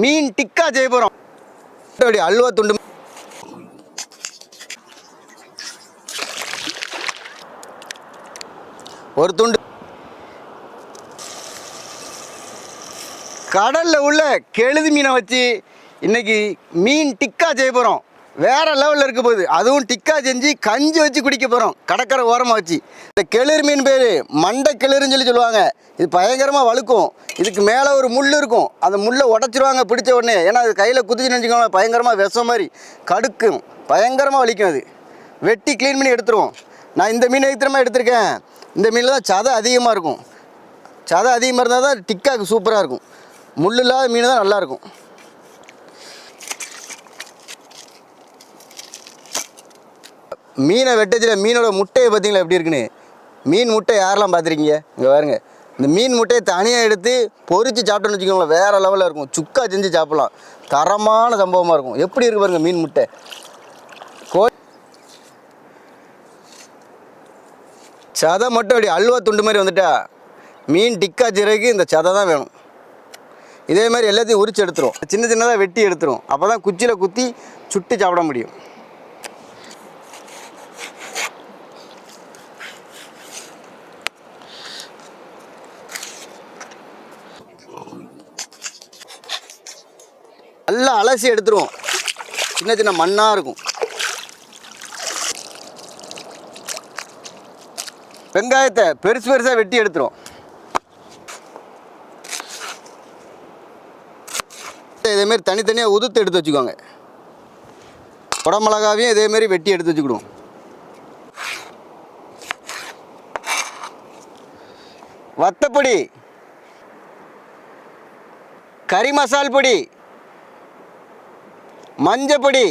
மீன் டிக்கா செய்ய போகிறோம் அப்படி அல்வா துண்டு ஒரு துண்டு. கடலில் உள்ள கெழுது மீனை வச்சு இன்னைக்கு மீன் டிக்கா செய்ய வேற லெவலில் இருக்க போகுது அதுவும் டிக்கா செஞ்சு கஞ்சி வச்சு குடிக்க போகிறோம் கடற்கரை ஓரமாக வச்சு. இந்த கெளிர் மீன் பேர் மண்டை கிளிருன்னு சொல்லி சொல்லுவாங்க. இது பயங்கரமாக வழுக்கும். இதுக்கு மேலே ஒரு முள் இருக்கும். அந்த முள்ளை உடச்சிருவாங்க பிடிச்ச உடனே. ஏன்னா அது கையில் குதிச்சு நினச்சிக்கோங்க பயங்கரமாக விஷம் மாதிரி கடுக்கும். பயங்கரமாக வலிக்கும் அது. வெட்டி க்ளீன் பண்ணி எடுத்துருவோம். நான் இந்த மீன் எத்தனமாக எடுத்திருக்கேன். இந்த மீனில் தான் சதை அதிகமாக இருக்கும். சதை அதிகமாக இருந்தால் தான் டிக்காக்கு சூப்பராக இருக்கும். முள் இல்லாத மீன் தான் நல்லாயிருக்கும் மீனை வெட்டச்சில் மீனோட முட்டையை பார்த்தீங்களா எப்படி இருக்குன்னு? மீன் முட்டை யாரெல்லாம் பார்த்துருக்கீங்க? இங்கே பாருங்க. இந்த மீன் முட்டையை தனியாக எடுத்து பொறிச்சு சாப்பிட்டோன்னு வச்சுக்கோங்களேன் வேறு லெவலில் இருக்கும். சுக்கா செஞ்சு சாப்பிட்லாம். தரமான சம்பவமாக இருக்கும். எப்படி இருக்கு பாருங்க மீன் முட்டை. கோ சதை மட்டும் அப்படி அல்வா துண்டு மாதிரி வந்துட்டா மீன் டிக்கா ஜீரகைக்கு இந்த சதை தான் வேணும். இதே மாதிரி எல்லாத்தையும் உரிச்சு எடுத்துரும். சின்ன சின்னதாக வெட்டி எடுத்துரும். அப்போ தான் குச்சியில் குத்தி சுட்டு சாப்பிட முடியும். நல்லா அலசி எடுத்துருவோம். சின்ன சின்ன மண்ணாக இருக்கும். வெங்காயத்தை பெருசு பெருசாக வெட்டி எடுத்துரும் இதேமாரி தனித்தனியாக உதுத்து எடுத்து வச்சுக்கோங்க குடமிளகாவையும் இதேமாரி வெட்டி எடுத்து வச்சுக்கிடுவோம். வத்தப்பொடி கறி மசால் பொடி மஞ்சப்பொடி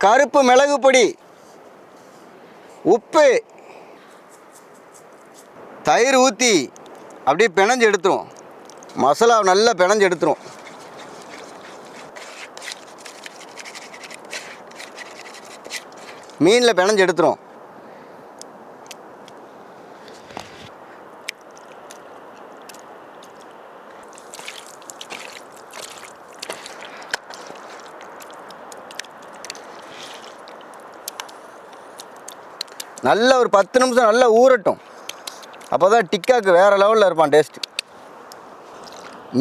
கருப்பு மிளகு பொடி உப்பு தயிர் ஊற்றி அப்படியே பிணைஞ்சு எடுத்துரும் மசாலா நல்லா பிணைஞ்சு எடுத்துரும் மீனில் பிணைஞ்சு எடுத்துரும் நல்ல ஒரு பத்து நிமிஷம் நல்லா ஊறட்டும். அப்போ தான் டிக்காக்கு வேறு லெவலில் இருப்பான் டேஸ்ட்டு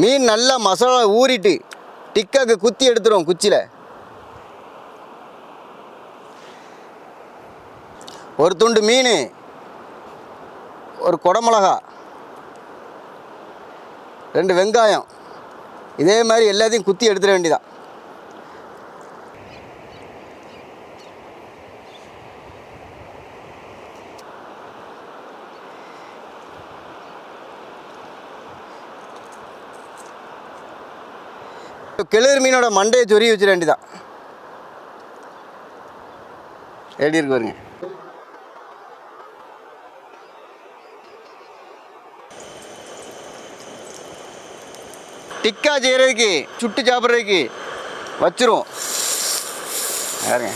மீன் நல்லா மசாலா ஊறிட்டு டிக்காக்கு குத்தி எடுத்துருவோம் குச்சியில் ஒரு துண்டு மீன் ஒரு குடமிளகா ரெண்டு வெங்காயம். இதே மாதிரி எல்லாத்தையும் குத்தி எடுத்துட வேண்டியதான் கிளிர் மீனோட மண்டையை சொறி வச்சிட வேண்டிதான் எப்படி இருக்கு பாருங்க. டிக்கா செய்கிறதுக்கு சுட்டு சாப்பிட்றதுக்கு வச்சிருவோம் யாருங்க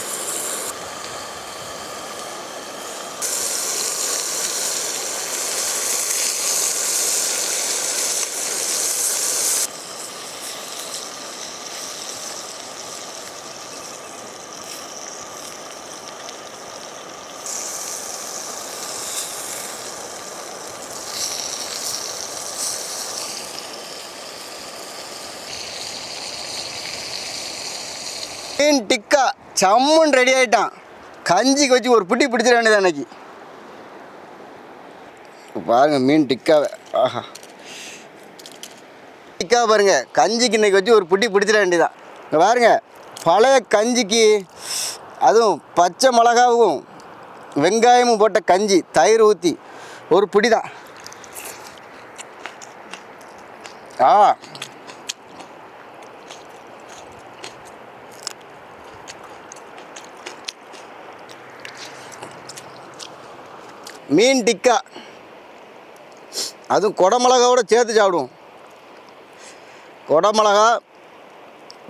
மீன் டிக்கா? சம்முன்னு ரெடி ஆகிட்டான் கஞ்சிக்கு வச்சு ஒரு பிடி பிடிச்சிட வேண்டியது அன்னைக்கு பாருங்கள் மீன் டிக்காவை. ஆஹா. டிக்கா பாருங்க கஞ்சிக்கு இன்னைக்கு வச்சு ஒரு பிடி பிடிச்சிட வேண்டியதான் இங்கே பாருங்கள் பழைய கஞ்சிக்கு அதுவும் பச்சை மிளகாவும் வெங்காயமும் போட்ட கஞ்சி தயிர் ஊற்றி ஒரு பிடி தான் ஆ. மீன் டிக்கா. அதுவும் கொடமிளகாவோட சேர்த்து சாப்பிடுவோம். கொடமிளகா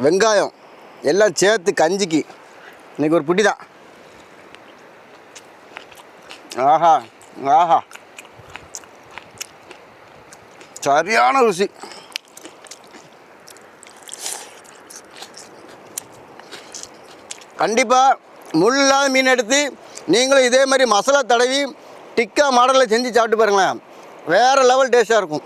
வெங்காயம் எல்லாம் சேர்த்து கஞ்சிக்கு. இன்றைக்கி ஒரு புட்டி தான். ஆஹா ஆஹா. சரியான ருசி. கண்டிப்பாக முள் மீன் எடுத்து நீங்களும் இதே மாதிரி மசாலா தடவி டிக்கா மாடலில் செஞ்சு சாப்பிட்டு பாருங்களேன். வேறு லெவல் டேஸ்ட்டாக இருக்கும்.